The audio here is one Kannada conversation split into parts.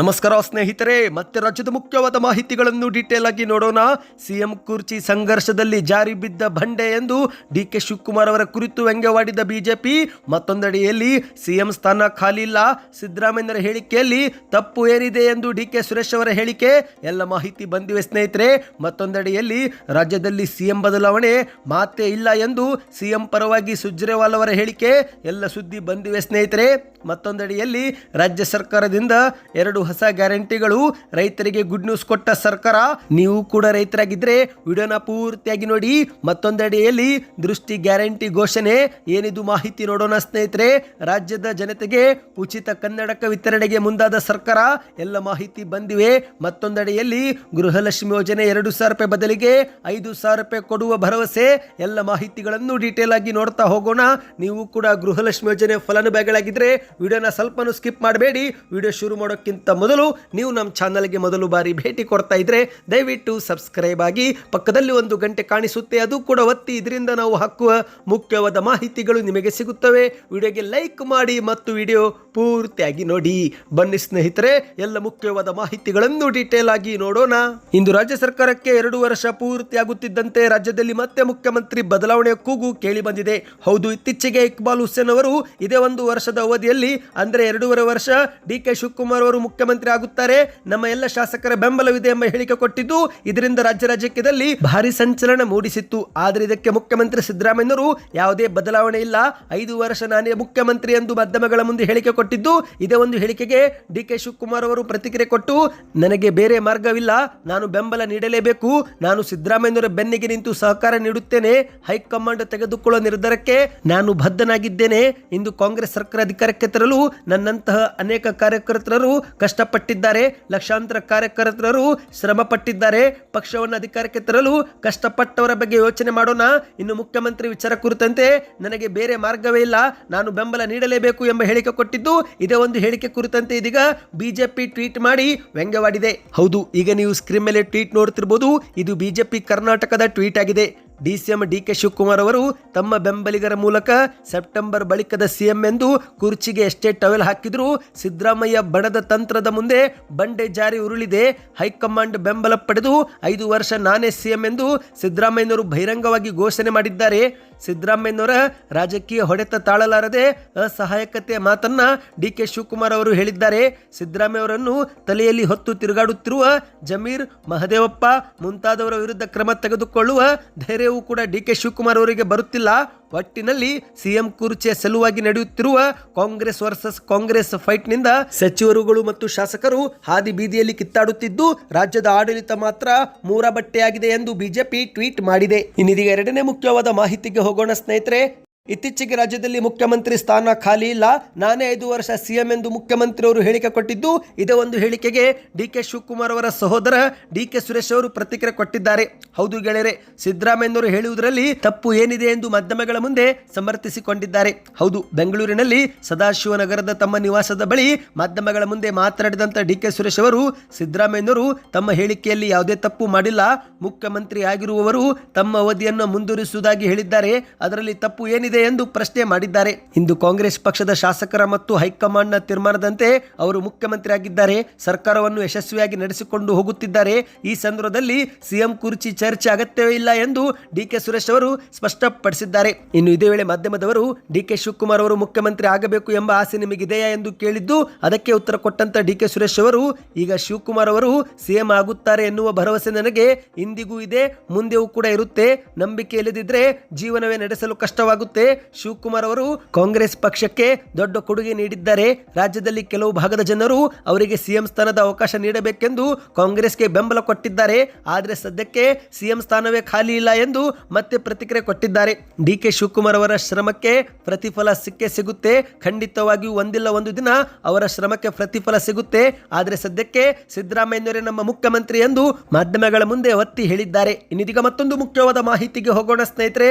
ನಮಸ್ಕಾರ ಸ್ನೇಹಿತರೆ, ಮತ್ತೆ ರಾಜ್ಯದ ಮುಖ್ಯವಾದ ಮಾಹಿತಿಗಳನ್ನು ಡೀಟೇಲ್ ಆಗಿ ನೋಡೋಣ. ಸಿಎಂ ಕುರ್ಚಿ ಸಂಘರ್ಷದಲ್ಲಿ ಜಾರಿ ಬಿದ್ದ ಬಂಡೆ ಎಂದು ಡಿ ಕೆ ಶಿವಕುಮಾರ್ ಅವರ ಕುರಿತು ವ್ಯಂಗ್ಯವಾಡಿದ ಬಿಜೆಪಿ. ಮತ್ತೊಂದೆಡೆಯಲ್ಲಿ ಸಿಎಂ ಸ್ಥಾನ ಖಾಲಿ ಇಲ್ಲ. ಸಿದ್ದರಾಮಯ್ಯರ ಹೇಳಿಕೆಯಲ್ಲಿ ತಪ್ಪು ಏರಿದೆ ಎಂದು ಡಿ ಕೆ ಸುರೇಶ್ ಅವರ ಹೇಳಿಕೆ. ಎಲ್ಲ ಮಾಹಿತಿ ಬಂದಿವೆ ಸ್ನೇಹಿತರೆ. ಮತ್ತೊಂದೆಡೆಯಲ್ಲಿ ರಾಜ್ಯದಲ್ಲಿ ಸಿಎಂ ಬದಲಾವಣೆ ಮಾತೇ ಇಲ್ಲ ಎಂದು ಸಿಎಂ ಪರವಾಗಿ ಸುಜ್ರೇವಾಲ್ ಅವರ ಹೇಳಿಕೆ. ಎಲ್ಲ ಸುದ್ದಿ ಬಂದಿವೆ ಸ್ನೇಹಿತರೆ. ಮತ್ತೊಂದೆಡೆಯಲ್ಲಿ ರಾಜ್ಯ ಸರ್ಕಾರದಿಂದ ಎರಡು ಹೊಸ ಗ್ಯಾರಂಟಿಗಳು, ರೈತರಿಗೆ ಗುಡ್ ನ್ಯೂಸ್ ಕೊಟ್ಟ ಸರ್ಕಾರ, ನೀವು ಕೂಡ ರೈತರಾಗಿದ್ರೆ ವಿಡಿಯೋನ ಪೂರ್ತಿಯಾಗಿ ನೋಡಿ. ಮತ್ತೊಂದೆಡೆಯಲ್ಲಿ ದೃಷ್ಟಿ ಗ್ಯಾರಂಟಿ ಘೋಷಣೆ, ಏನಿದು ಮಾಹಿತಿ ನೋಡೋಣ ಸ್ನೇಹಿತರೆ. ರಾಜ್ಯದ ಜನತೆಗೆ ಉಚಿತ ಕನ್ನಡಕ ವಿತರಣೆಗೆ ಮುಂದಾದ ಸರ್ಕಾರ, ಎಲ್ಲ ಮಾಹಿತಿ ಬಂದಿವೆ. ಮತ್ತೊಂದೆಡೆಯಲ್ಲಿ ಗೃಹಲಕ್ಷ್ಮಿ ಯೋಜನೆ ಎರಡು ಸಾವಿರ ರೂಪಾಯಿ ಬದಲಿಗೆ ಐದು ಸಾವಿರ ರೂಪಾಯಿ ಕೊಡುವ ಭರವಸೆ, ಎಲ್ಲ ಮಾಹಿತಿಗಳನ್ನು ಡೀಟೇಲ್ ಆಗಿ ನೋಡ್ತಾ ಹೋಗೋಣ. ನೀವು ಕೂಡ ಗೃಹಲಕ್ಷ್ಮಿ ಯೋಜನೆ ಫಲಾನುಭವಿಗಳಾಗಿದ್ದರೆ ವಿಡಿಯೋನ ಸ್ವಲ್ಪನೂ ಸ್ಕಿಪ್ ಮಾಡಬೇಡಿ. ವಿಡಿಯೋ ಶುರು ಮಾಡೋಕ್ಕಿಂತ ಮೊದಲು ನೀವು ನಮ್ಮ ಚಾನಲ್ಗೆ ಮೊದಲು ಬಾರಿ ಭೇಟಿ ಕೊಡ್ತಾ ಇದ್ರೆ ದಯವಿಟ್ಟು ಸಬ್ಸ್ಕ್ರೈಬ್ ಆಗಿ ಪಕ್ಕದಲ್ಲಿ ಒಂದು ಗಂಟೆ ಕಾಣಿಸುತ್ತೆ, ಅದು ಕೂಡ ಒತ್ತಿ. ಇದರಿಂದ ನಾವು ಹಾಕುವ ಮುಖ್ಯವಾದ ಮಾಹಿತಿಗಳು ನಿಮಗೆ ಸಿಗುತ್ತವೆ. ವಿಡಿಯೋಗೆ ಲೈಕ್ ಮಾಡಿ ಮತ್ತು ವಿಡಿಯೋ ಪೂರ್ತಿಯಾಗಿ ನೋಡಿ. ಬನ್ನಿ ಸ್ನೇಹಿತರೆ, ಎಲ್ಲ ಮುಖ್ಯವಾದ ಮಾಹಿತಿಗಳನ್ನು ಡೀಟೇಲ್ ಆಗಿ ನೋಡೋಣ. ಇಂದು ರಾಜ್ಯ ಸರ್ಕಾರಕ್ಕೆ ಎರಡು ವರ್ಷ ಪೂರ್ತಿಯಾಗುತ್ತಿದ್ದಂತೆ ರಾಜ್ಯದಲ್ಲಿ ಮತ್ತೆ ಮುಖ್ಯಮಂತ್ರಿ ಬದಲಾವಣೆಯ ಕೂಗು ಕೇಳಿ ಬಂದಿದೆ. ಹೌದು, ಇತ್ತೀಚೆಗೆ ಇಕ್ಬಾಲ್ ಹುಸೇನ್ ಅವರು ಇದೇ ಒಂದು ವರ್ಷದ ಅವಧಿಯಲ್ಲಿ, ಅಂದ್ರೆ ಎರಡೂವರೆ ವರ್ಷ ಡಿ ಕೆ ಶಿವಕುಮಾರ್ ಅವರು ಮುಖ್ಯಮಂತ್ರಿ ಆಗುತ್ತಾರೆ. ನಮ್ಮ ಎಲ್ಲ ಶಾಸಕರ ಬೆಂಬಲವಿದೆ ಎಂಬ ಹೇಳಿಕೆ ಕೊಟ್ಟಿದ್ದು ಇದರಿಂದ ರಾಜ್ಯ ರಾಜಕೀಯದಲ್ಲಿ ಭಾರಿ ಸಂಚಲನ ಮೂಡಿಸಿತ್ತು. ಆದರೆ ಇದಕ್ಕೆ ಮುಖ್ಯಮಂತ್ರಿ ಸಿದ್ದರಾಮಯ್ಯನವರು ಯಾವುದೇ ಬದಲಾವಣೆ ಇಲ್ಲ. ಐದು ವರ್ಷ ನಾನೇ ಮುಖ್ಯಮಂತ್ರಿ ಎಂದು ಮಾಧ್ಯಮಗಳ ಮುಂದೆ ಹೇಳಿಕೆ ಕೊಟ್ಟಿದ್ದು ಇದೇ ಒಂದು ಹೇಳಿಕೆಗೆ ಡಿ ಕೆ ಶಿವಕುಮಾರ್ ಅವರು ಪ್ರತಿಕ್ರಿಯೆ ಕೊಟ್ಟು, ನನಗೆ ಬೇರೆ ಮಾರ್ಗವಿಲ್ಲ. ನಾನು ಬೆಂಬಲ ನೀಡಲೇಬೇಕು. ನಾನು ಸಿದ್ದರಾಮಯ್ಯನವರ ಬೆನ್ನಿಗೆ ನಿಂತು ಸಹಕಾರ ನೀಡುತ್ತೇನೆ. ಹೈಕಮಾಂಡ್ ತೆಗೆದುಕೊಳ್ಳುವ ನಿರ್ಧಾರಕ್ಕೆ ನಾನು ಬದ್ಧನಾಗಿದ್ದೇನೆ. ಇಂದು ಕಾಂಗ್ರೆಸ್ ಸರ್ಕಾರ ಅಧಿಕಾರಕ್ಕೆ ತರಲು ನನ್ನಂತಹ ಅನೇಕ ಕಾರ್ಯಕರ್ತರು ಕಷ್ಟಪಟ್ಟಿದ್ದಾರೆ. ಲಕ್ಷಾಂತರ ಕಾರ್ಯಕರ್ತರು ಶ್ರಮ ಪಟ್ಟಿದ್ದಾರೆ ಪಕ್ಷವನ್ನು ಅಧಿಕಾರಕ್ಕೆ ತರಲು ಕಷ್ಟಪಟ್ಟವರ ಬಗ್ಗೆ ಯೋಚನೆ ಮಾಡೋಣ. ಇನ್ನು ಮುಖ್ಯಮಂತ್ರಿ ವಿಚಾರ ಕುರಿತಂತೆ ನನಗೆ ಬೇರೆ ಮಾರ್ಗವೇ ಇಲ್ಲ. ನಾನು ಬೆಂಬಲ ನೀಡಲೇಬೇಕು ಎಂಬ ಹೇಳಿಕೆ ಕೊಟ್ಟಿದ್ದು ಇದೇ ಒಂದು ಹೇಳಿಕೆ ಕುರಿತಂತೆ ಇದೀಗ ಬಿಜೆಪಿ ಟ್ವೀಟ್ ಮಾಡಿ ವ್ಯಂಗ್ಯವಾಡಿದೆ. ಹೌದು, ಈಗ ನೀವು ಸ್ಕ್ರೀನ್ ಮೇಲೆ ಟ್ವೀಟ್ ನೋಡ್ತಿರ್ಬೋದು ಇದು ಬಿಜೆಪಿ ಕರ್ನಾಟಕದ ಟ್ವೀಟ್ ಆಗಿದೆ. ಡಿಸಿಎಂ ಡಿ ಕೆ ಶಿವಕುಮಾರ್ ಅವರು ತಮ್ಮ ಬೆಂಬಲಿಗರ ಮೂಲಕ ಸೆಪ್ಟೆಂಬರ್ ಬಳಿಕದ ಸಿಎಂ ಎಂದು ಕುರ್ಚಿಗೆ ಎಷ್ಟೇ ಟವೆಲ್ ಹಾಕಿದರೂ ಸಿದ್ದರಾಮಯ್ಯ ಬಣದ ತಂತ್ರದ ಮುಂದೆ ಬಂಡೆ ಜಾರಿ ಉರುಳಿದೆ. ಹೈಕಮಾಂಡ್ ಬೆಂಬಲ ಪಡೆದು ಐದು ವರ್ಷ ನಾನೇ ಸಿಎಂ ಎಂದು ಸಿದ್ದರಾಮಯ್ಯನವರು ಬಹಿರಂಗವಾಗಿ ಘೋಷಣೆ ಮಾಡಿದ್ದಾರೆ. ಸಿದ್ದರಾಮಯ್ಯನವರ ರಾಜಕೀಯ ಹೊಡೆತ ತಾಳಲಾರದೆ ಅಸಹಾಯಕತೆಯ ಮಾತನ್ನ ಡಿ ಕೆ ಶಿವಕುಮಾರ್ ಅವರು ಹೇಳಿದ್ದಾರೆ. ಸಿದ್ದರಾಮಯ್ಯ ಅವರನ್ನು ತಲೆಯಲ್ಲಿ ಹೊತ್ತು ತಿರುಗಾಡುತ್ತಿರುವ ಜಮೀರ್, ಮಹದೇವಪ್ಪ ಮುಂತಾದವರ ವಿರುದ್ಧ ಕ್ರಮ ತೆಗೆದುಕೊಳ್ಳುವ ಧೈರ್ಯವೂ ಕೂಡ ಡಿ ಕೆ ಶಿವಕುಮಾರ್ ಅವರಿಗೆ ಬರುತ್ತಿಲ್ಲ. ಒಟ್ಟಿನಲ್ಲಿ ಸಿಎಂ ಕುರ್ಚಿಯ ಸಲುವಾಗಿ ನಡೆಯುತ್ತಿರುವ ಕಾಂಗ್ರೆಸ್ ವರ್ಸಸ್ ಕಾಂಗ್ರೆಸ್ ಫೈಟ್ನಿಂದ ಸಚಿವರುಗಳು ಮತ್ತು ಶಾಸಕರು ಹಾದಿ ಬೀದಿಯಲ್ಲಿ ಕಿತ್ತಾಡುತ್ತಿದ್ದು, ರಾಜ್ಯದ ಆಡಳಿತ ಮಾತ್ರ ಮೂರ ಬಟ್ಟೆಯಾಗಿದೆ ಎಂದು ಬಿಜೆಪಿ ಟ್ವೀಟ್ ಮಾಡಿದೆ. ಇನ್ನಿದೀಗ ಎರಡನೇ ಮುಖ್ಯವಾದ ಮಾಹಿತಿಗೆ ಹೋಗೋಣ ಸ್ನೇಹಿತರೆ. ಇತ್ತೀಚೆಗೆ ರಾಜ್ಯದಲ್ಲಿ ಮುಖ್ಯಮಂತ್ರಿ ಸ್ಥಾನ ಖಾಲಿ ಇಲ್ಲ. ನಾನೇ ಐದು ವರ್ಷ ಸಿಎಂ ಎಂದು ಮುಖ್ಯಮಂತ್ರಿ ಅವರು ಹೇಳಿಕೆ ಕೊಟ್ಟಿದ್ದು, ಇದೇ ಒಂದು ಹೇಳಿಕೆಗೆ ಡಿ ಕೆ ಶಿವಕುಮಾರ್ ಅವರ ಸಹೋದರ ಡಿ ಕೆ ಸುರೇಶ್ ಅವರು ಪ್ರತಿಕ್ರಿಯೆ ಕೊಟ್ಟಿದ್ದಾರೆ. ಹೌದು ಗೆಳೆಯರೆ, ಸಿದ್ದರಾಮಯ್ಯನವರು ಹೇಳುವುದರಲ್ಲಿ ತಪ್ಪು ಏನಿದೆ ಎಂದು ಮಾಧ್ಯಮಗಳ ಮುಂದೆ ಸಮರ್ಥಿಸಿಕೊಂಡಿದ್ದಾರೆ. ಹೌದು, ಬೆಂಗಳೂರಿನಲ್ಲಿ ಸದಾಶಿವನಗರದ ತಮ್ಮ ನಿವಾಸದ ಬಳಿ ಮಾಧ್ಯಮಗಳ ಮುಂದೆ ಮಾತನಾಡಿದಂಥ ಡಿ ಕೆ ಸುರೇಶ್ ಅವರು, ಸಿದ್ದರಾಮಯ್ಯನವರು ತಮ್ಮ ಹೇಳಿಕೆಯಲ್ಲಿ ಯಾವುದೇ ತಪ್ಪು ಮಾಡಿಲ್ಲ. ಮುಖ್ಯಮಂತ್ರಿ ಆಗಿರುವವರು ತಮ್ಮ ಅವಧಿಯನ್ನು ಮುಂದುವರಿಸುವುದಾಗಿ ಹೇಳಿದ್ದಾರೆ. ಅದರಲ್ಲಿ ತಪ್ಪು ಏನಿದೆ ಎಂದು ಪ್ರಶ್ನೆ ಮಾಡಿದ್ದಾರೆ. ಇಂದು ಕಾಂಗ್ರೆಸ್ ಪಕ್ಷದ ಶಾಸಕರ ಮತ್ತು ಹೈಕಮಾಂಡ್ನ ತೀರ್ಮಾನದಂತೆ ಅವರು ಮುಖ್ಯಮಂತ್ರಿ ಆಗಿದ್ದಾರೆ ಸರ್ಕಾರವನ್ನು ಯಶಸ್ವಿಯಾಗಿ ನಡೆಸಿಕೊಂಡು ಹೋಗುತ್ತಿದ್ದಾರೆ. ಈ ಸಂದರ್ಭದಲ್ಲಿ ಸಿಎಂ ಕುರ್ಚಿ ಚರ್ಚೆ ಅಗತ್ಯವೇ ಇಲ್ಲ ಎಂದು ಡಿಕೆ ಸುರೇಶ್ ಅವರು ಸ್ಪಷ್ಟಪಡಿಸಿದ್ದಾರೆ. ಇನ್ನು ಇದೇ ವೇಳೆ ಮಾಧ್ಯಮದವರು ಡಿಕೆ ಶಿವಕುಮಾರ್ ಅವರು ಮುಖ್ಯಮಂತ್ರಿ ಆಗಬೇಕು ಎಂಬ ಆಸೆ ನಿಮಗಿದೆಯಾ ಎಂದು ಕೇಳಿದ್ದು ಅದಕ್ಕೆ ಉತ್ತರ ಕೊಟ್ಟಂತ ಡಿಕೆ ಸುರೇಶ್ ಅವರು, ಈಗ ಶಿವಕುಮಾರ್ ಅವರು ಸಿಎಂ ಆಗುತ್ತಾರೆ ಎನ್ನುವ ಭರವಸೆ ನನಗೆ ಇಂದಿಗೂ ಇದೆ, ಮುಂದೆಯೂ ಕೂಡ ಇರುತ್ತೆ. ನಂಬಿಕೆ ಇಲ್ಲದಿದ್ರೆ ಜೀವನವೇ ನಡೆಸಲು ಕಷ್ಟವಾಗುತ್ತೆ. ಶಿವಕುಮಾರ್ ಅವರು ಕಾಂಗ್ರೆಸ್ ಪಕ್ಷಕ್ಕೆ ದೊಡ್ಡ ಕೊಡುಗೆ ನೀಡಿದ್ದಾರೆ ರಾಜ್ಯದಲ್ಲಿ ಕೆಲವು ಭಾಗದ ಜನರು ಅವರಿಗೆ ಸಿಎಂ ಸ್ಥಾನದ ಅವಕಾಶ ನೀಡಬೇಕೆಂದು ಕಾಂಗ್ರೆಸ್ಗೆ ಬೆಂಬಲ ಕೊಟ್ಟಿದ್ದಾರೆ. ಆದರೆ ಸದ್ಯಕ್ಕೆ ಸಿಎಂ ಸ್ಥಾನವೇ ಖಾಲಿ ಇಲ್ಲ ಎಂದು ಮತ್ತೆ ಪ್ರತಿಕ್ರಿಯೆ ಕೊಟ್ಟಿದ್ದಾರೆ. ಡಿ ಕೆ ಶಿವಕುಮಾರ್ ಅವರ ಶ್ರಮಕ್ಕೆ ಪ್ರತಿಫಲ ಸಿಕ್ಕೇ ಸಿಗುತ್ತೆ. ಖಂಡಿತವಾಗಿಯೂ ಒಂದಿಲ್ಲ ಒಂದು ದಿನ ಅವರ ಶ್ರಮಕ್ಕೆ ಪ್ರತಿಫಲ ಸಿಗುತ್ತೆ. ಆದರೆ ಸದ್ಯಕ್ಕೆ ಸಿದ್ದರಾಮಯ್ಯನವರೇ ನಮ್ಮ ಮುಖ್ಯಮಂತ್ರಿ ಎಂದು ಮಾಧ್ಯಮಗಳ ಮುಂದೆ ಒತ್ತಿ ಹೇಳಿದ್ದಾರೆ. ಇನ್ನಿದೀಗ ಮತ್ತೊಂದು ಮುಖ್ಯವಾದ ಮಾಹಿತಿಗೆ ಹೋಗೋಣ ಸ್ನೇಹಿತರೆ.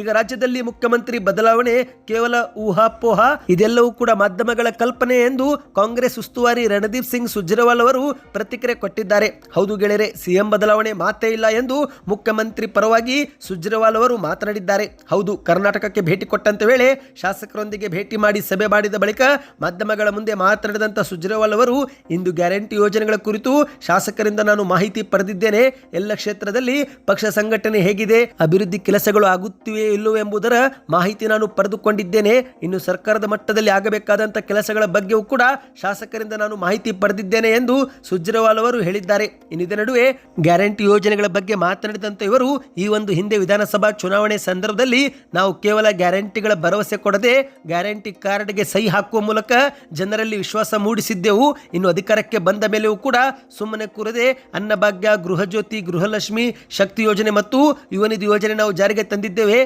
ಈಗ ರಾಜ್ಯದಲ್ಲಿ ಮುಖ್ಯಮಂತ್ರಿ ಬದಲಾವಣೆ, ಕೇವಲ ಊಹಾಪೋಹ, ಇದೆಲ್ಲವೂ ಕೂಡ ಮಾಧ್ಯಮಗಳ ಕಲ್ಪನೆ ಎಂದು ಕಾಂಗ್ರೆಸ್ ಉಸ್ತುವಾರಿ ರಣದೀಪ್ ಸಿಂಗ್ ಸುಜ್ರವಾಲ್ ಅವರು ಪ್ರತಿಕ್ರಿಯೆ ಕೊಟ್ಟಿದ್ದಾರೆ. ಹೌದು ಗೆಳೆಯರೆ, ಸಿಎಂ ಬದಲಾವಣೆ ಮಾತೇ ಇಲ್ಲ ಎಂದು ಮುಖ್ಯಮಂತ್ರಿ ಪರವಾಗಿ ಸುಜ್ರವಾಲ್ ಅವರು ಮಾತನಾಡಿದ್ದಾರೆ. ಹೌದು, ಕರ್ನಾಟಕಕ್ಕೆ ಭೇಟಿ ಕೊಟ್ಟಂತ ವೇಳೆ ಶಾಸಕರೊಂದಿಗೆ ಭೇಟಿ ಮಾಡಿ ಸಭೆ ಮಾಡಿದ ಬಳಿಕ ಮಾಧ್ಯಮಗಳ ಮುಂದೆ ಮಾತನಾಡಿದಂತ ಸುಜ್ರವಾಲ್ ಅವರು, ಇಂದು ಗ್ಯಾರಂಟಿ ಯೋಜನೆಗಳ ಕುರಿತು ಶಾಸಕರಿಂದ ನಾನು ಮಾಹಿತಿ ಪಡೆದಿದ್ದೇನೆ. ಎಲ್ಲ ಕ್ಷೇತ್ರದಲ್ಲಿ ಪಕ್ಷ ಸಂಘಟನೆ ಹೇಗಿದೆ, ಅಭಿವೃದ್ಧಿ ಕೆಲಸಗಳು ಆಗುತ್ತಿವೆ ಇಲ್ಲವೋ ಎಂಬುದರ ಮಾಹಿತಿ ನಾನು ಪಡೆದುಕೊಂಡಿದ್ದೇನೆ. ಇನ್ನು ಸರ್ಕಾರದ ಮಟ್ಟದಲ್ಲಿ ಆಗಬೇಕಾದಂಥ ಕೆಲಸಗಳ ಬಗ್ಗೆಯೂ ಕೂಡ ಶಾಸಕರಿಂದ ನಾನು ಮಾಹಿತಿ ಪಡೆದಿದ್ದೇನೆ ಎಂದು ಸುಜ್ರವಾಲ್ ಅವರು ಹೇಳಿದ್ದಾರೆ. ಇನ್ನಿದ ನಡುವೆ ಗ್ಯಾರಂಟಿ ಯೋಜನೆಗಳ ಬಗ್ಗೆ ಮಾತನಾಡಿದಂಥ ಇವರು, ಈ ಒಂದು ಹಿಂದೆ ವಿಧಾನಸಭಾ ಚುನಾವಣೆ ಸಂದರ್ಭದಲ್ಲಿ ನಾವು ಕೇವಲ ಗ್ಯಾರಂಟಿಗಳ ಭರವಸೆ ಕೊಡದೆ ಗ್ಯಾರಂಟಿ ಕಾರ್ಡ್ಗೆ ಸಹಿ ಹಾಕುವ ಮೂಲಕ ಜನರಲ್ಲಿ ವಿಶ್ವಾಸ ಮೂಡಿಸಿದ್ದೆವು. ಇನ್ನು ಅಧಿಕಾರಕ್ಕೆ ಬಂದ ಮೇಲೆಯೂ ಕೂಡ ಸುಮ್ಮನೆ ಕೂರದೆ ಅನ್ನಭಾಗ್ಯ, ಗೃಹಜ್ಯೋತಿ, ಗೃಹಲಕ್ಷ್ಮಿ, ಶಕ್ತಿ ಯೋಜನೆ ಮತ್ತು ಯುವನಿಧಿ ಯೋಜನೆ ನಾವು ಜಾರಿಗೆ ತಂದಿದ್ದೇವೆ.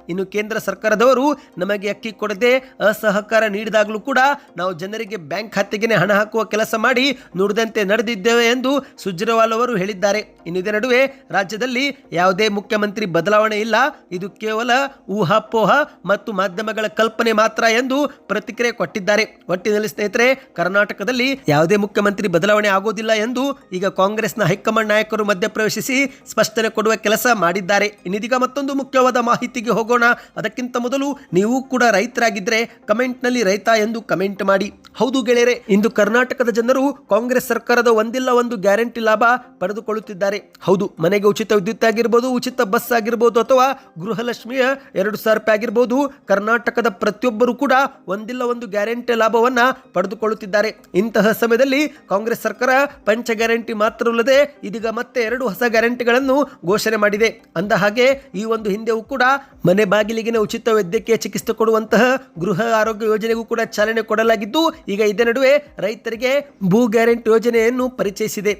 ಇನ್ನು ಕೇಂದ್ರ ಸರ್ಕಾರದವರು ನಮಗೆ ಅಕ್ಕಿ ಕೊಡದೆ ಅಸಹಕಾರ ನೀಡಿದಾಗಲೂ ಕೂಡ ನಾವು ಜನರಿಗೆ ಬ್ಯಾಂಕ್ ಖಾತೆಗೆ ಹಣ ಹಾಕುವ ಕೆಲಸ ಮಾಡಿ ನುಡಿದಂತೆ ನಡೆದಿದ್ದೇವೆ ಎಂದು ಸುಜ್ರವಾಲ್ ಅವರು ಹೇಳಿದ್ದಾರೆ. ಇನ್ನು ಇದರ ನಡುವೆ ರಾಜ್ಯದಲ್ಲಿ ಯಾವುದೇ ಮುಖ್ಯಮಂತ್ರಿ ಬದಲಾವಣೆ ಇಲ್ಲ. ಇದು ಕೇವಲ ಊಹಾಪೋಹ ಮತ್ತು ಮಾಧ್ಯಮಗಳ ಕಲ್ಪನೆ ಮಾತ್ರ ಎಂದು ಪ್ರತಿಕ್ರಿಯೆ ಕೊಟ್ಟಿದ್ದಾರೆ. ಒಟ್ಟಿನಲ್ಲಿ ಸ್ನೇಹಿತರೆ, ಕರ್ನಾಟಕದಲ್ಲಿ ಯಾವುದೇ ಮುಖ್ಯಮಂತ್ರಿ ಬದಲಾವಣೆ ಆಗೋದಿಲ್ಲ ಎಂದು ಈಗ ಕಾಂಗ್ರೆಸ್ನ ಹೈಕಮಾಂಡ್ ನಾಯಕರು ಮಧ್ಯಪ್ರವೇಶಿಸಿ ಸ್ಪಷ್ಟನೆ ಕೊಡುವ ಕೆಲಸ ಮಾಡಿದ್ದಾರೆ. ಇನ್ನಿದೀಗ ಮತ್ತೊಂದು ಮುಖ್ಯವಾದ ಮಾಹಿತಿಗೆ ಹೋಗೋಣ. ಅದಕ್ಕಿಂತ ಮೊದಲು ನೀವು ಕೂಡ ರೈತರಾಗಿದ್ದರೆ ಕಮೆಂಟ್ನಲ್ಲಿ ರೈತ ಎಂದು ಕಮೆಂಟ್ ಮಾಡಿ. ಹೌದು ಗೆಳೆಯರೆ, ಇಂದು ಕರ್ನಾಟಕದ ಜನರು ಕಾಂಗ್ರೆಸ್ ಸರ್ಕಾರದ ಒಂದಿಲ್ಲ ಒಂದು ಗ್ಯಾರಂಟಿ ಲಾಭ ಪಡೆದುಕೊಳ್ಳುತ್ತಿದ್ದಾರೆ. ಹೌದು, ಮನೆಗೆ ಉಚಿತ ವಿದ್ಯುತ್ ಆಗಿರ್ಬೋದು, ಉಚಿತ ಬಸ್ ಆಗಿರ್ಬೋದು ಅಥವಾ ಗೃಹಲಕ್ಷ್ಮಿಯ ಎರಡು ಸಾವಿರ ರೂಪಾಯಿ ಆಗಿರ್ಬೋದು, ಕರ್ನಾಟಕದ ಪ್ರತಿಯೊಬ್ಬರು ಕೂಡ ಒಂದಿಲ್ಲ ಒಂದು ಗ್ಯಾರಂಟಿ ಲಾಭವನ್ನ ಪಡೆದುಕೊಳ್ಳುತ್ತಿದ್ದಾರೆ. ಇಂತಹ ಸಮಯದಲ್ಲಿ ಕಾಂಗ್ರೆಸ್ ಸರ್ಕಾರ ಪಂಚ ಗ್ಯಾರಂಟಿ ಮಾತ್ರವಲ್ಲದೆ ಇದೀಗ ಮತ್ತೆ ಎರಡು ಹೊಸ ಗ್ಯಾರಂಟಿಗಳನ್ನು ಘೋಷಣೆ ಮಾಡಿದೆ. ಅಂದ ಹಾಗೆ ಈ ಒಂದು ಹಿಂದೆಯೂ ಕೂಡ ಮನೆ ಬಾಗಿಲಿಗಿನ ಉಚಿತ ವೈದ್ಯಕೀಯ ಚಿಕಿತ್ಸೆ ಕೊಡುವಂತಹ ಗೃಹ ಆರೋಗ್ಯ ಯೋಜನೆಗೂ ಕೂಡ ಚಾಲನೆ ಕೊಡಲಾಗಿದ್ದು, ಈಗ ಇದೇ ನಡುವೆ ರೈತರಿಗೆ ಭೂ ಗ್ಯಾರಂಟಿ ಯೋಜನೆಯನ್ನು ಪರಿಚಯಿಸಿದೆ.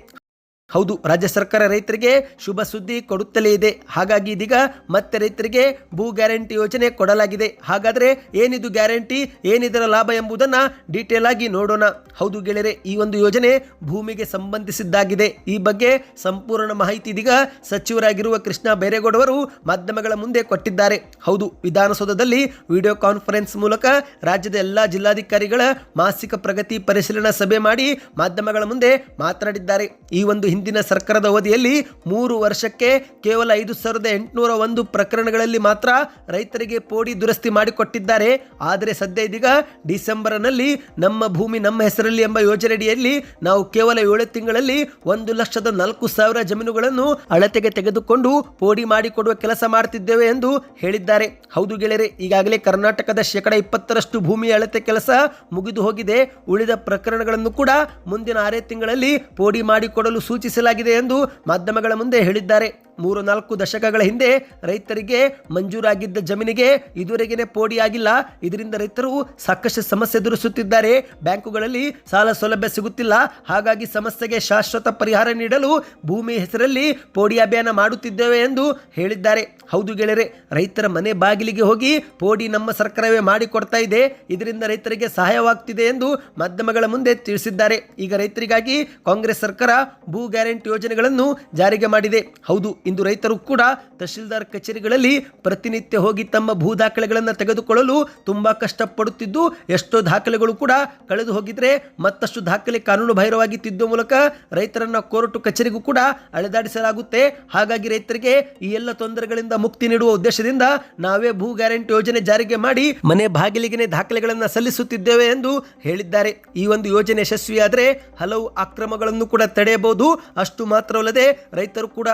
ಹೌದು, ರಾಜ್ಯ ಸರ್ಕಾರ ರೈತರಿಗೆ ಶುಭ ಸುದ್ದಿ ಕೊಡುತ್ತಲೇ ಇದೆ. ಹಾಗಾಗಿ ಇದೀಗ ಮತ್ತೆ ರೈತರಿಗೆ ಭೂ ಗ್ಯಾರಂಟಿ ಯೋಜನೆ ಕೊಡಲಾಗಿದೆ. ಹಾಗಾದರೆ ಏನಿದು ಗ್ಯಾರಂಟಿ, ಏನಿದರ ಲಾಭ ಎಂಬುದನ್ನು ಡೀಟೇಲ್ ಆಗಿ ನೋಡೋಣ. ಹೌದು ಗೆಳೆಯರೆ, ಈ ಒಂದು ಯೋಜನೆ ಭೂಮಿಗೆ ಸಂಬಂಧಿಸಿದ್ದಾಗಿದೆ. ಈ ಬಗ್ಗೆ ಸಂಪೂರ್ಣ ಮಾಹಿತಿ ಇದೀಗ ಸಚಿವರಾಗಿರುವ ಕೃಷ್ಣ ಬೈರೇಗೌಡವರು ಮಾಧ್ಯಮಗಳ ಮುಂದೆ ಕೊಟ್ಟಿದ್ದಾರೆ. ಹೌದು, ವಿಧಾನಸೌಧದಲ್ಲಿ ವಿಡಿಯೋ ಕಾನ್ಫರೆನ್ಸ್ ಮೂಲಕ ರಾಜ್ಯದ ಎಲ್ಲಾ ಜಿಲ್ಲಾಧಿಕಾರಿಗಳ ಮಾಸಿಕ ಪ್ರಗತಿ ಪರಿಶೀಲನಾ ಸಭೆ ಮಾಡಿ ಮಾಧ್ಯಮಗಳ ಮುಂದೆ ಮಾತನಾಡಿದ್ದಾರೆ. ಈ ಒಂದು ಹಿಂದಿನ ಸರ್ಕಾರದ ಅವಧಿಯಲ್ಲಿ ಮೂರು ವರ್ಷಕ್ಕೆ ಕೇವಲ ಐದು ಸಾವಿರದ ಎಂಟುನೂರ ಒಂದು ಪ್ರಕರಣಗಳಲ್ಲಿ ಮಾತ್ರ ರೈತರಿಗೆ ಪೋಡಿ ದುರಸ್ತಿ ಮಾಡಿಕೊಟ್ಟಿದ್ದಾರೆ. ಆದರೆ ಸದ್ಯ ಇದೀಗ ಡಿಸೆಂಬರ್ನಲ್ಲಿ ನಮ್ಮ ಭೂಮಿ ನಮ್ಮ ಹೆಸರಲ್ಲಿ ಎಂಬ ಯೋಜನೆಯಡಿಯಲ್ಲಿ ನಾವು ಕೇವಲ ಏಳು ತಿಂಗಳಲ್ಲಿ ಒಂದು ಲಕ್ಷದ ನಾಲ್ಕು ಸಾವಿರ ಜಮೀನುಗಳನ್ನು ಅಳತೆಗೆ ತೆಗೆದುಕೊಂಡು ಪೋಡಿ ಮಾಡಿಕೊಡುವ ಕೆಲಸ ಮಾಡ್ತಿದ್ದೇವೆ ಎಂದು ಹೇಳಿದ್ದಾರೆ. ಹೌದು ಗೆಳೆಯರೆ, ಈಗಾಗಲೇ ಕರ್ನಾಟಕದ ಶೇಕಡ ಇಪ್ಪತ್ತರಷ್ಟು ಭೂಮಿ ಅಳತೆ ಕೆಲಸ ಮುಗಿದು ಹೋಗಿದೆ. ಉಳಿದ ಪ್ರಕರಣಗಳನ್ನು ಕೂಡ ಮುಂದಿನ ಆರೇ ತಿಂಗಳಲ್ಲಿ ಪೋಡಿ ಮಾಡಿಕೊಡಲು ಸೂಚಿಸಲಾಗಿದೆ ಎಂದು ಮಾಧ್ಯಮಗಳ ಮುಂದೆ ಹೇಳಿದ್ದಾರೆ. ಮೂರು ನಾಲ್ಕು ದಶಕಗಳ ಹಿಂದೆ ರೈತರಿಗೆ ಮಂಜೂರಾಗಿದ್ದ ಜಮೀನಿಗೆ ಇದುವರೆಗೆ ಪೋಡಿಯಾಗಿಲ್ಲ. ಇದರಿಂದ ರೈತರು ಸಾಕಷ್ಟು ಸಮಸ್ಯೆ ಎದುರಿಸುತ್ತಿದ್ದಾರೆ. ಬ್ಯಾಂಕುಗಳಲ್ಲಿ ಸಾಲ ಸೌಲಭ್ಯ ಸಿಗುತ್ತಿಲ್ಲ. ಹಾಗಾಗಿ ಸಮಸ್ಯೆಗೆ ಶಾಶ್ವತ ಪರಿಹಾರ ನೀಡಲು ಭೂಮಿ ಹೆಸರಲ್ಲಿ ಪೋಡಿ ಅಭಿಯಾನ ಮಾಡುತ್ತಿದ್ದೇವೆ ಎಂದು ಹೇಳಿದ್ದಾರೆ. ಹೌದು ಗೆಳೆಯರೆ, ರೈತರ ಮನೆ ಬಾಗಿಲಿಗೆ ಹೋಗಿ ಪೋಡಿ ನಮ್ಮ ಸರ್ಕಾರವೇ ಮಾಡಿಕೊಡ್ತಾ ಇದೆ. ಇದರಿಂದ ರೈತರಿಗೆ ಸಹಾಯವಾಗ್ತಿದೆ ಎಂದು ಮಾಧ್ಯಮಗಳ ಮುಂದೆ ತಿಳಿಸಿದ್ದಾರೆ. ಈಗ ರೈತರಿಗಾಗಿ ಕಾಂಗ್ರೆಸ್ ಸರ್ಕಾರ ಭೂ ಗ್ಯಾರಂಟಿ ಯೋಜನೆಗಳನ್ನು ಜಾರಿಗೆ ಮಾಡಿದೆ. ಹೌದು ಇಂದು ರೈತರು ಕೂಡ ತಹಶೀಲ್ದಾರ್ ಕಚೇರಿಗಳಲ್ಲಿ ಪ್ರತಿನಿತ್ಯ ಹೋಗಿ ತಮ್ಮ ಭೂ ದಾಖಲೆಗಳನ್ನು ತೆಗೆದುಕೊಳ್ಳಲು ತುಂಬಾ ಕಷ್ಟಪಡುತ್ತಿದ್ದು, ಎಷ್ಟೋ ದಾಖಲೆಗಳು ಕೂಡ ಕಳೆದು ಹೋಗಿದ್ರೆ ಮತ್ತಷ್ಟು ದಾಖಲೆ ಕಾನೂನು ಬಾಹಿರವಾಗಿ ತಿದ್ದುವ ಮೂಲಕ ರೈತರನ್ನ ಕೋರ್ಟು ಕಚೇರಿಗೂ ಕೂಡ ಅಳೆದಾಡಿಸಲಾಗುತ್ತೆ ಹಾಗಾಗಿ ರೈತರಿಗೆ ಈ ಎಲ್ಲ ತೊಂದರೆಗಳಿಂದ ಮುಕ್ತಿ ನೀಡುವ ಉದ್ದೇಶದಿಂದ ನಾವೇ ಭೂ ಗ್ಯಾರಂಟಿ ಯೋಜನೆ ಜಾರಿಗೆ ಮಾಡಿ ಮನೆ ಬಾಗಿಲಿಗೆ ದಾಖಲೆಗಳನ್ನು ಸಲ್ಲಿಸುತ್ತಿದ್ದೇವೆ ಎಂದು ಹೇಳಿದ್ದಾರೆ. ಈ ಒಂದು ಯೋಜನೆ ಯಶಸ್ವಿಯಾದರೆ ಹಲವು ಅಕ್ರಮಗಳನ್ನು ಕೂಡ ತಡೆಯಬಹುದು. ಅಷ್ಟು ಮಾತ್ರವಲ್ಲದೆ ರೈತರು ಕೂಡ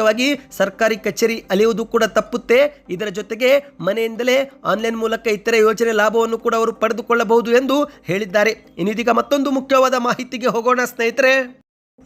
ಅನಗತ್ಯವಾಗಿ ಸರ್ಕಾರಿ ಕಚೇರಿ ಅಲೆಯುವುದು ಕೂಡ ತಪ್ಪುತ್ತೆ. ಇದರ ಜೊತೆಗೆ ಮನೆಯಿಂದಲೇ ಆನ್ಲೈನ್ ಮೂಲಕ ಇತರ ಯೋಜನೆ ಲಾಭವನ್ನು ಕೂಡ ಅವರು ಪಡೆದುಕೊಳ್ಳಬಹುದು ಎಂದು ಹೇಳಿದ್ದಾರೆ. ಇನ್ನಿದೀಗ ಮತ್ತೊಂದು ಮುಖ್ಯವಾದ ಮಾಹಿತಿಗೆ ಹೋಗೋಣ ಸ್ನೇಹಿತರೆ.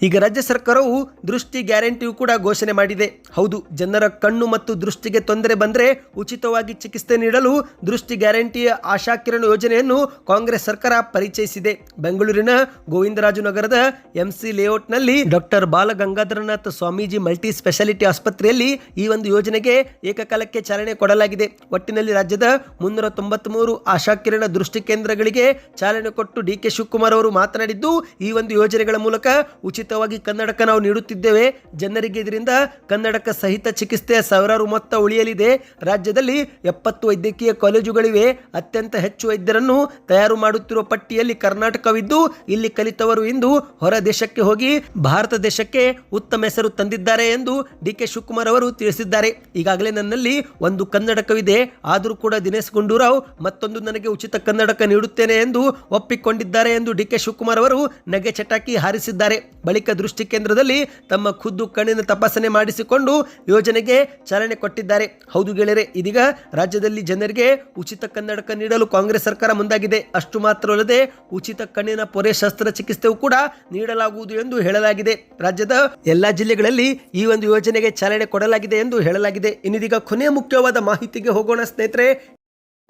ಈಗ ರಾಜ್ಯ ಸರ್ಕಾರವು ದೃಷ್ಟಿ ಗ್ಯಾರಂಟಿಯು ಕೂಡ ಘೋಷಣೆ ಮಾಡಿದೆ. ಹೌದು, ಜನರ ಕಣ್ಣು ಮತ್ತು ದೃಷ್ಟಿಗೆ ತೊಂದರೆ ಬಂದರೆ ಉಚಿತವಾಗಿ ಚಿಕಿತ್ಸೆ ನೀಡಲು ದೃಷ್ಟಿ ಗ್ಯಾರಂಟಿಯ ಆಶಾಕಿರಣ ಯೋಜನೆಯನ್ನು ಕಾಂಗ್ರೆಸ್ ಸರ್ಕಾರ ಪರಿಚಯಿಸಿದೆ. ಬೆಂಗಳೂರಿನ ಗೋವಿಂದರಾಜನಗರದ MC ಲೇಔಟ್ನಲ್ಲಿ doctor Balagangadharanatha Swamiji multi speciality ಆಸ್ಪತ್ರೆಯಲ್ಲಿ ಈ ಒಂದು ಯೋಜನೆಗೆ ಏಕಕಾಲಕ್ಕೆ ಚಾಲನೆ ಕೊಡಲಾಗಿದೆ. ಒಟ್ಟಿನಲ್ಲಿ ರಾಜ್ಯದ ಮುನ್ನೂರ ತೊಂಬತ್ಮೂರು ಆಶಾಕಿರಣ ದೃಷ್ಟಿ ಕೇಂದ್ರಗಳಿಗೆ ಚಾಲನೆ ಕೊಟ್ಟು ಡಿ ಕೆ ಶಿವಕುಮಾರ್ ಅವರು ಮಾತನಾಡಿದ್ದು, ಈ ಒಂದು ಯೋಜನೆಗಳ ಮೂಲಕ ಉಚಿತ ಉಚಿತವಾಗಿ ಕನ್ನಡಕ ನಾವು ನೀಡುತ್ತಿದ್ದೇವೆ. ಜನರಿಗೆ ಇದರಿಂದ ಕನ್ನಡಕ ಸಹಿತ ಚಿಕಿತ್ಸೆ ಸಾವಿರಾರು ಮೊತ್ತ ಉಳಿಯಲಿದೆ. ರಾಜ್ಯದಲ್ಲಿ ಎಪ್ಪತ್ತು ವೈದ್ಯಕೀಯ ಕಾಲೇಜುಗಳಿವೆ. ಅತ್ಯಂತ ಹೆಚ್ಚು ವೈದ್ಯರನ್ನು ತಯಾರು ಮಾಡುತ್ತಿರುವ ಪಟ್ಟಿಯಲ್ಲಿ ಕರ್ನಾಟಕವಿದ್ದು, ಇಲ್ಲಿ ಕಲಿತವರು ಇಂದು ಹೊರ ದೇಶಕ್ಕೆ ಹೋಗಿ ಭಾರತ ದೇಶಕ್ಕೆ ಉತ್ತಮ ಹೆಸರು ತಂದಿದ್ದಾರೆ ಎಂದು ಡಿ ಕೆ ಶಿವಕುಮಾರ್ ಅವರು ತಿಳಿಸಿದ್ದಾರೆ. ಈಗಾಗಲೇ ನನ್ನಲ್ಲಿ ಒಂದು ಕನ್ನಡಕವಿದೆ. ಆದರೂ ಕೂಡ ದಿನೇಶ್ ಗುಂಡೂರಾವ್ ಮತ್ತೊಂದು ನನಗೆ ಉಚಿತ ಕನ್ನಡಕ ನೀಡುತ್ತೇನೆ ಎಂದು ಒಪ್ಪಿಕೊಂಡಿದ್ದಾರೆ ಎಂದು ಡಿ ಕೆ ಶಿವಕುಮಾರ್ ಅವರು ನಗೆ ಚಟಾಕಿ ಹಾರಿಸಿದ್ದಾರೆ. ಬಳಿಕ ದೃಷ್ಟಿ ಕೇಂದ್ರದಲ್ಲಿ ತಮ್ಮ ಖುದ್ದು ಕಣ್ಣಿನ ತಪಾಸಣೆ ಮಾಡಿಸಿಕೊಂಡು ಯೋಜನೆಗೆ ಚಾಲನೆ ಕೊಟ್ಟಿದ್ದಾರೆ. ಹೌದು ಗೆಳೆಯರೆ, ಇದೀಗ ರಾಜ್ಯದಲ್ಲಿ ಜನರಿಗೆ ಉಚಿತ ಕನ್ನಡಕ ನೀಡಲು ಕಾಂಗ್ರೆಸ್ ಸರ್ಕಾರ ಮುಂದಾಗಿದೆ. ಅಷ್ಟು ಮಾತ್ರವಲ್ಲದೆ ಉಚಿತ ಕಣ್ಣಿನ ಪೊರೆ ಶಸ್ತ್ರಚಿಕಿತ್ಸೆಯೂ ಕೂಡ ನೀಡಲಾಗುವುದು ಎಂದು ಹೇಳಲಾಗಿದೆ. ರಾಜ್ಯದ ಎಲ್ಲಾ ಜಿಲ್ಲೆಗಳಲ್ಲಿ ಈ ಒಂದು ಯೋಜನೆಗೆ ಚಾಲನೆ ಕೊಡಲಾಗಿದೆ ಎಂದು ಹೇಳಲಾಗಿದೆ. ಇನ್ನಿದೀಗ ಕೊನೆಯ ಮುಖ್ಯವಾದ ಮಾಹಿತಿಗೆ ಹೋಗೋಣ ಸ್ನೇಹಿತರೆ.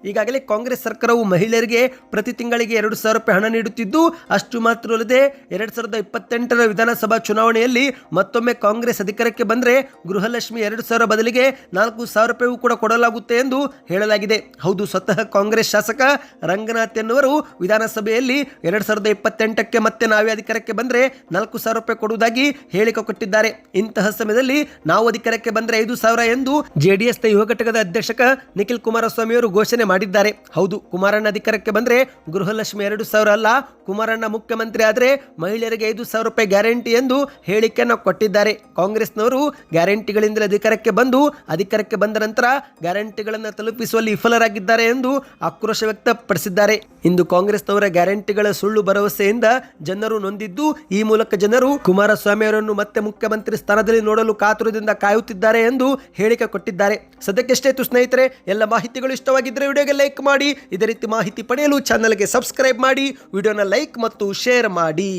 ಈಗಾಗಲೇ ಕಾಂಗ್ರೆಸ್ ಸರ್ಕಾರವು ಮಹಿಳೆಯರಿಗೆ ಪ್ರತಿ ತಿಂಗಳಿಗೆ ಎರಡು ಸಾವಿರ ರೂಪಾಯಿ ಹಣ ನೀಡುತ್ತಿದ್ದು, ಅಷ್ಟು ಮಾತ್ರವಲ್ಲದೆ ಎರಡು ಸಾವಿರದ ಇಪ್ಪತ್ತೆಂಟರ ವಿಧಾನಸಭಾ ಚುನಾವಣೆಯಲ್ಲಿ ಮತ್ತೊಮ್ಮೆ ಕಾಂಗ್ರೆಸ್ ಅಧಿಕಾರಕ್ಕೆ ಬಂದರೆ ಗೃಹಲಕ್ಷ್ಮಿ ಎರಡು ಸಾವಿರ ಬದಲಿಗೆ ನಾಲ್ಕು ಸಾವಿರ ಕೂಡ ಕೊಡಲಾಗುತ್ತೆ ಎಂದು ಹೇಳಲಾಗಿದೆ. ಹೌದು, ಸ್ವತಃ ಕಾಂಗ್ರೆಸ್ ಶಾಸಕ ರಂಗನಾಥ್ ಎನ್ನುವರು ವಿಧಾನಸಭೆಯಲ್ಲಿ ಎರಡು ಸಾವಿರದ ಇಪ್ಪತ್ತೆಂಟಕ್ಕೆ ಮತ್ತೆ ನಾವೇ ಅಧಿಕಾರಕ್ಕೆ ಬಂದರೆ ನಾಲ್ಕು ಸಾವಿರ ರೂಪಾಯಿ ಕೊಡುವುದಾಗಿ ಹೇಳಿಕೆ ಕೊಟ್ಟಿದ್ದಾರೆ. ಇಂತಹ ಸಮಯದಲ್ಲಿ ನಾವು ಅಧಿಕಾರಕ್ಕೆ ಬಂದರೆ ಐದು ಸಾವಿರ ಎಂದು ಜೆಡಿಎಸ್ನ ಯುವ ಘಟಕದ ಅಧ್ಯಕ್ಷಕ ನಿಖಿಲ್ ಕುಮಾರಸ್ವಾಮಿ ಅವರು ಘೋಷಣೆ ಮಾಡಿದ್ದಾರೆ. ಹೌದು, ಕುಮಾರಣ್ಣ ಅಧಿಕಾರಕ್ಕೆ ಬಂದ್ರೆ ಗೃಹಲಕ್ಷ್ಮಿ ಎರಡು ಸಾವಿರ ಅಲ್ಲ, ಕುಮಾರಣ್ಣ ಮುಖ್ಯಮಂತ್ರಿ ಆದರೆ ಮಹಿಳೆಯರಿಗೆ ಐದು ಸಾವಿರ ರೂಪಾಯಿ ಗ್ಯಾರಂಟಿ ಎಂದು ಹೇಳಿಕೆಯನ್ನು ಕೊಟ್ಟಿದ್ದಾರೆ. ಕಾಂಗ್ರೆಸ್ನವರು ಗ್ಯಾರಂಟಿಗಳಿಂದ ಅಧಿಕಾರಕ್ಕೆ ಬಂದು, ಅಧಿಕಾರಕ್ಕೆ ಬಂದ ನಂತರ ಗ್ಯಾರಂಟಿಗಳನ್ನು ತಲುಪಿಸುವಲ್ಲಿ ವಿಫಲರಾಗಿದ್ದಾರೆ ಎಂದು ಆಕ್ರೋಶ ವ್ಯಕ್ತಪಡಿಸಿದ್ದಾರೆ. ಇಂದು ಕಾಂಗ್ರೆಸ್ನವರ ಗ್ಯಾರಂಟಿಗಳ ಸುಳ್ಳು ಭರವಸೆಯಿಂದ ಜನರು ನೊಂದಿದ್ದು, ಈ ಮೂಲಕ ಜನರು ಕುಮಾರಸ್ವಾಮಿ ಅವರನ್ನು ಮತ್ತೆ ಮುಖ್ಯಮಂತ್ರಿ ಸ್ಥಾನದಲ್ಲಿ ನೋಡಲು ಕಾತುರದಿಂದ ಕಾಯುತ್ತಿದ್ದಾರೆ ಎಂದು ಹೇಳಿಕೆ ಕೊಟ್ಟಿದ್ದಾರೆ. ಸದ್ಯಕ್ಕೆಷ್ಟೇ ಸ್ನೇಹಿತರೆ, ಎಲ್ಲ ಮಾಹಿತಿಗಳು ಇಷ್ಟವಾಗಿದ್ದರೆ ವಿಡಿಯೋಗೆ ಲೈಕ್ ಮಾಡಿ ಇದೇ ರೀತಿ ಮಾಹಿತಿ ಪಡೆಯಲು ಚಾನಲ್ಗೆ ಸಬ್ಸ್ಕ್ರೈಬ್ ಮಾಡಿ ವಿಡಿಯೋನ ಲೈಕ್ ಮತ್ತು ಶೇರ್ ಮಾಡಿ.